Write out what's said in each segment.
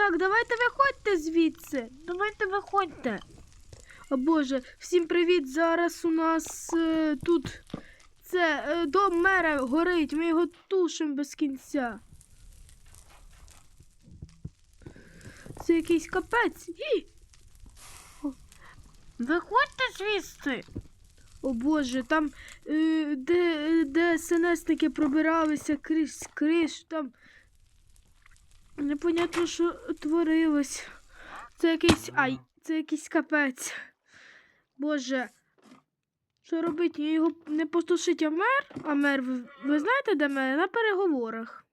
Так, давайте виходьте звідси. Давайте виходьте. О Боже, всім привіт! Зараз у нас е, тут це е, дом мера горить. Ми його тушимо без кінця. Це якийсь капець. Гі! Виходьте звідси. О Боже, там е, де, де СНСники пробиралися крізь криш, там непонятно, що творилось. Це якийсь. Ай, це якийсь капець. Боже. Що робить? Його не постушить а мер? А мер, ви, ви знаєте, де мер? На переговорах.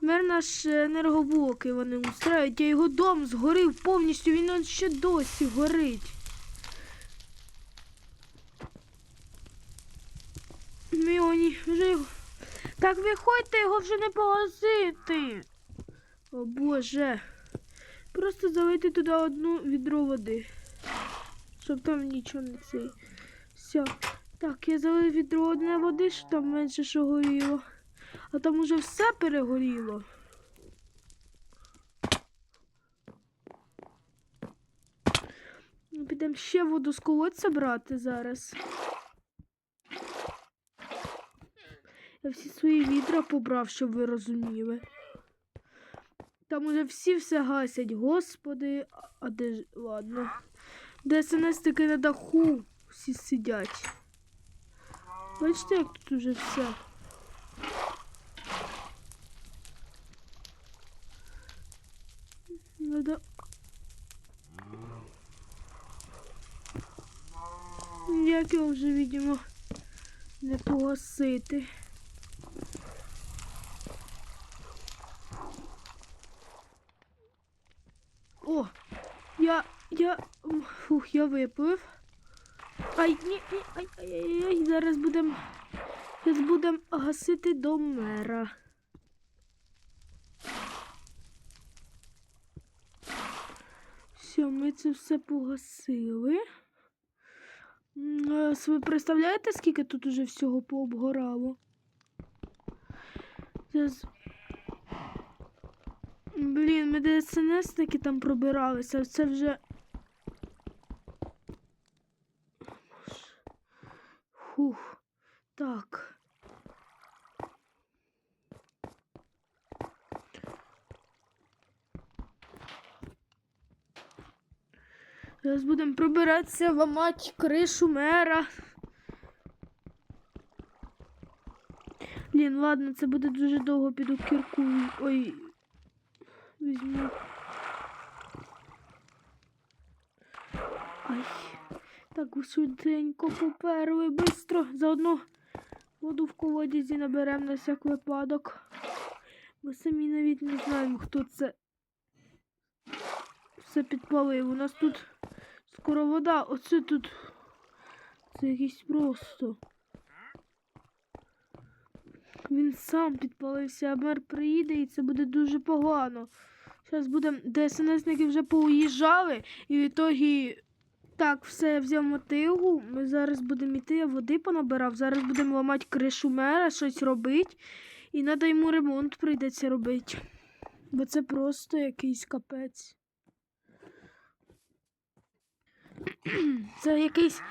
Мер наш енергоблоки вони устрають, а його дом згорів повністю, він ще досі горить. Ми вже його. Так виходьте, його вже не погасити. О Боже. Просто залити туди одну відро води. Щоб там нічого не цей. Все. Так, я залив відро одне води, щоб там менше що горіло. А там уже все перегоріло. Ну, Підемо ще воду з колодця брати зараз. Я всі свої відра побрав, щоб ви розуміли. Там уже всі все гасять. Господи, а- де ж. Ладно. Де СНС таки на даху всі сидять. Бачите, як тут уже все. Надо... Як його вже, видимо, не погасити. О, я, я, м, я виплив. Ай, ні, ні, ай, ай, ай, ай, зараз будемо, зараз будемо гасити до мера. Все, ми це все погасили. Ви представляєте, скільки тут уже всього пообгорало? Зараз... Блін, ми де СНСники там пробиралися, це вже. Фух. Так. Зараз будемо пробиратися, ламати кришу мера. Блін, ладно, це буде дуже довго піду кірку. Ой. Візьму. Ай. Так, швиденько поперли, бистро. Заодно воду в колодязі наберемо на всяк випадок. Ми самі навіть не знаємо, хто це все підпалив. У нас тут скоро вода. Оце тут. Це якийсь просто. Він сам підпалився, а мер приїде і це буде дуже погано. Зараз будемо. ДСНСники вже поуїжджали, і в ітогі. Так, все, я взяв мотигу. Ми зараз будемо йти, я води понабирав. Зараз будемо ламати кришу мера, щось робити. І треба йому ремонт прийдеться робити. Бо це просто якийсь капець. Це якийсь.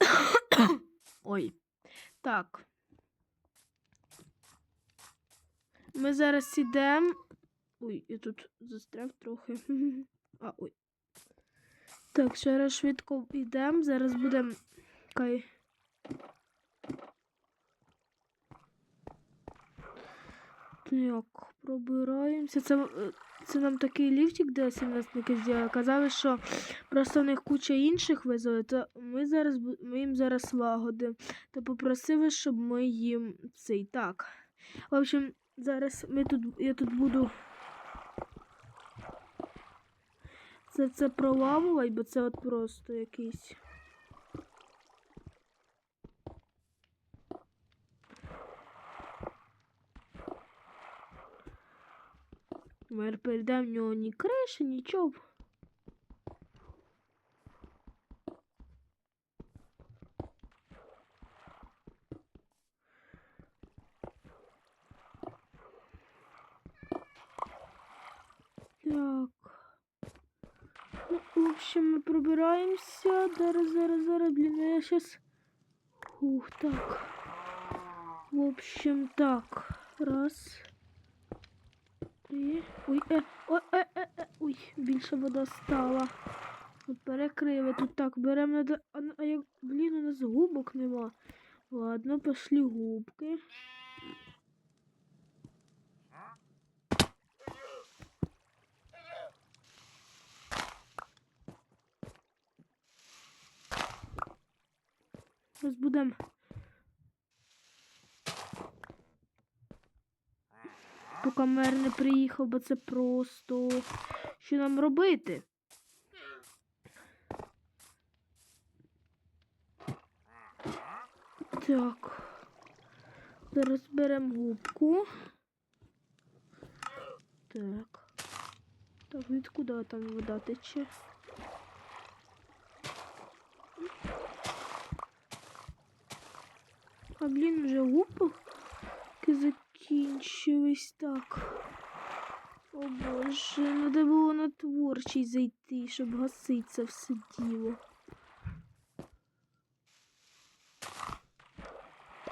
Ой. Так. Ми зараз ідемо. Ой, я тут застряг трохи. А, ой. Так, ще раз швидко йдемо. Зараз будемо. Кай. Так, пробираємося. Це, це нам такий ліфтик, де сімнадцятники зробили. Казали, що просто в них куча інших визвали, то ми зараз ми їм зараз лагодимо. То попросили, щоб ми їм цей так. В общем, зараз ми тут, я тут буду це, це проламувати, бо це от просто якийсь. Мер передав в нього ні криші, нічого. Так. Ну, в общем, ми пробираємося. Зараз, зараз, зараз, блін, я щас. Ух, так. В общем, так. Раз. І... Ой, е, о, е, е, е, ой, більше вода стала. От перекриви тут так, беремо надо. А, а як, блін, у нас губок нема. Ладно, пошли губки. Зараз будемо. Поки мер не приїхав, бо це просто. Що нам робити? Так. Зараз беремо губку. Так. Так, відкуди там вода тече? А блін, вже губки закінчились так. О боже, треба було на творчість зайти, щоб гасити це все діло.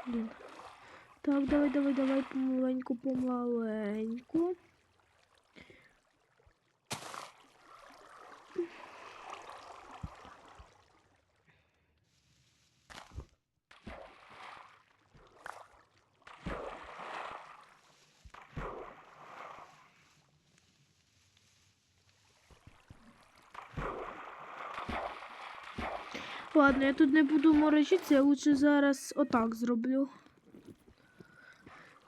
Блін. Так, давай, давай, давай, помаленьку, помаленьку. Ладно, я тут не буду морочитися, я лучше зараз отак зроблю.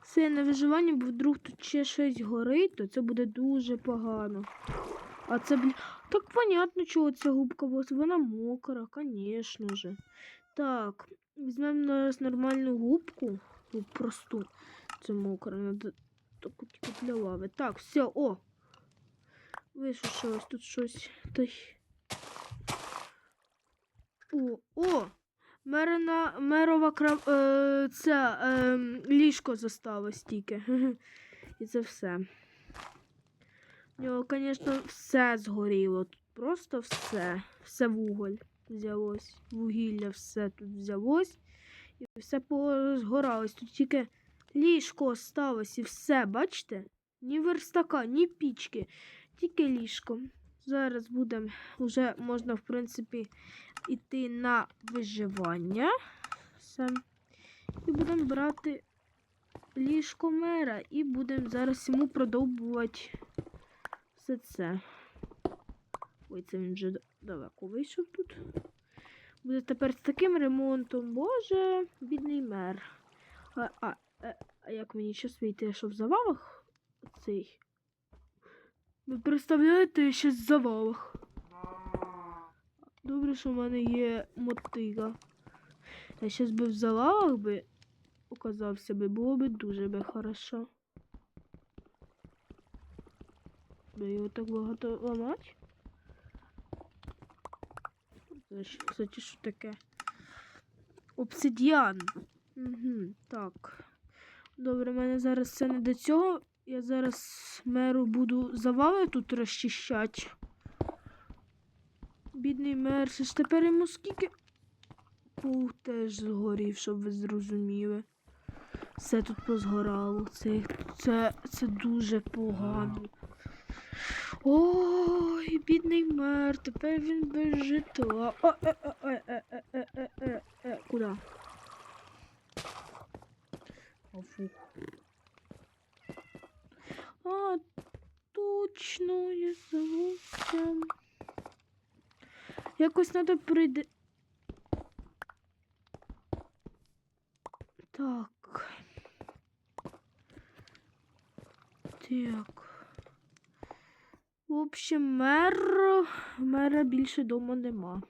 Це на виживання, бо вдруг тут ще щось горить, то це буде дуже погано. А це, блін, так понятно, чого ця губка була. Вона мокра, звісно же. Так, візьмемо зараз нормальну губку. Просту. Це мокра, надо таку тільки для лави. Так, все, о! Висушилось тут щось. Та й... О, о! Мерина, мерова крав, е, це е, ліжко зосталось тільки. І це все. У нього, звісно, все згоріло. Тут просто все. Все вуголь взялось. Вугілля все тут взялось. І все позгоралось. Тут тільки ліжко осталось і все, бачите? Ні верстака, ні пічки, тільки ліжко. Зараз будемо, вже можна, в принципі, йти на виживання. Все. І будемо брати ліжко мера і будемо зараз йому продовбувати все це. Ой, це він вже далеко вийшов тут. Буде тепер з таким ремонтом. Боже, бідний мер. А, а, а, а як мені щас вийти, що в завалах цей? Ви представляєте, я ще в завалах. Добре, що в мене є мотига. Я щас би в завалах би оказався би, було би дуже би хорошо. Би його так багато ламати. Це Кстати, що таке? Обсидіан. Угу, так. Добре, в мене зараз це не до цього. Я зараз меру буду завали тут розчищати. Бідний мер, ж тепер йому скільки. Пух теж згорів, щоб ви зрозуміли. Все тут позгорало. Це, це, це дуже погано. Ой, бідний мер, тепер він без житла. О, е, е, е, е, е, е, е, е, е, куди? О. А, точно, я забувся. Якось треба прийде. Так. Так. В общем, мер. Мера більше дома нема.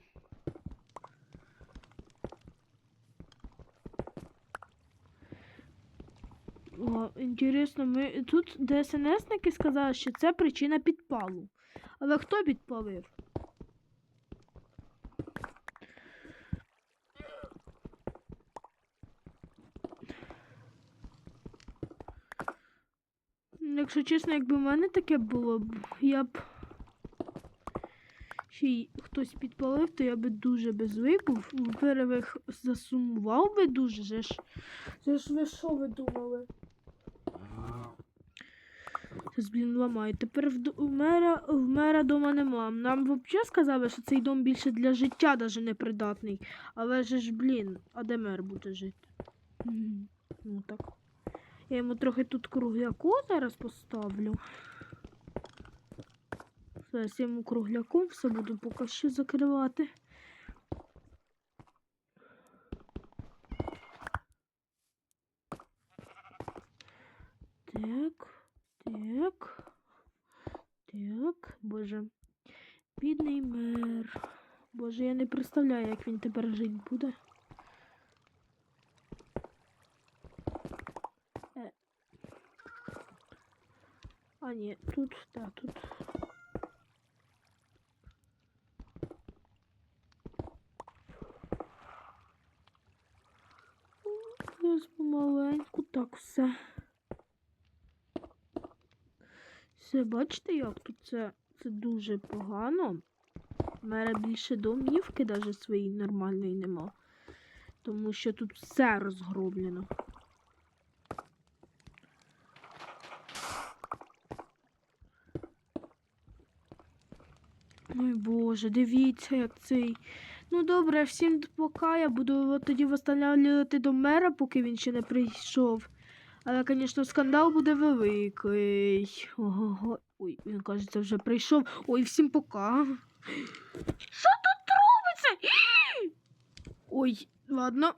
О, інтересно, ми тут ДСНСники сказали, що це причина підпалу. Але хто підпалив? Якщо чесно, якби в мене таке було я б. Ще хтось підпалив, то я би дуже безвий був. Во-первых, засумував би дуже. Же ж, же ж ви що ви думали? Зараз, блін, ламаю. Тепер в, мера, в мера дома нема. Нам взагалі сказали, що цей дом більше для життя даже не придатний. Але ж, блін, а де мер буде жити? Ну так. Я йому трохи тут кругляку зараз поставлю. Зараз я йому кругляком все буду поки що закривати. Так, так, так, боже. Бідний мер. Боже, я не представляю, як він тепер жити буде. Е. А, ні, тут, так, тут. Зараз помаленьку так все. Все, бачите, як тут це, це дуже погано. У мене більше домівки навіть своєї нормальної нема. Тому що тут все розгроблено. Ой Боже, дивіться, як цей. Ну добре, всім пока. Я буду тоді встановлювати до мера, поки він ще не прийшов. Але, звісно, скандал буде великий. Ого. Ой, він кажеться, вже прийшов. Ой, всім пока. Що тут робиться? Ой, ладно.